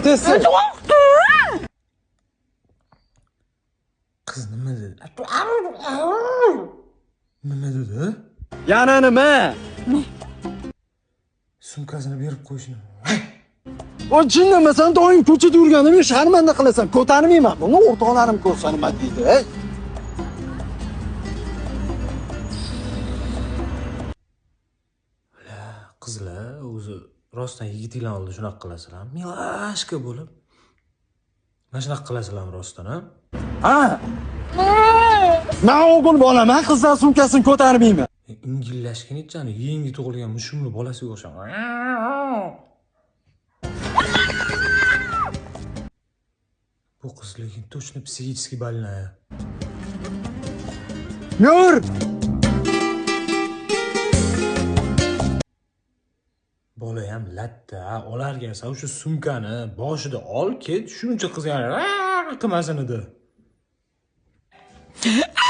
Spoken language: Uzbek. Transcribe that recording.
o'rtasi qiz nima dedi nima dedi yana nima sumkasini berib qo'yishni o jinnamasan doim ko'chada yurganimga sharmanda qilasan ko'tarmayman buni o'rtoqlarim ko'rsa nima deydi ey qizlar o'zi rostdan yigitinglar oldida shunaqa qilasizlarmi milashka bo'lib mana shunaqa qilasizlarmi rostdan a ha? Man o'g'il bolaman qizlar sumkasini ko'tarmayman. Ingillashgan echani yangi tug'ilgan mushumni bolasiga o'xshab bu qiz lekin точно психически больная yur bolayam latta olarkansan o'sha sumkani boshida ol ket shuncha qiz qilmasin edi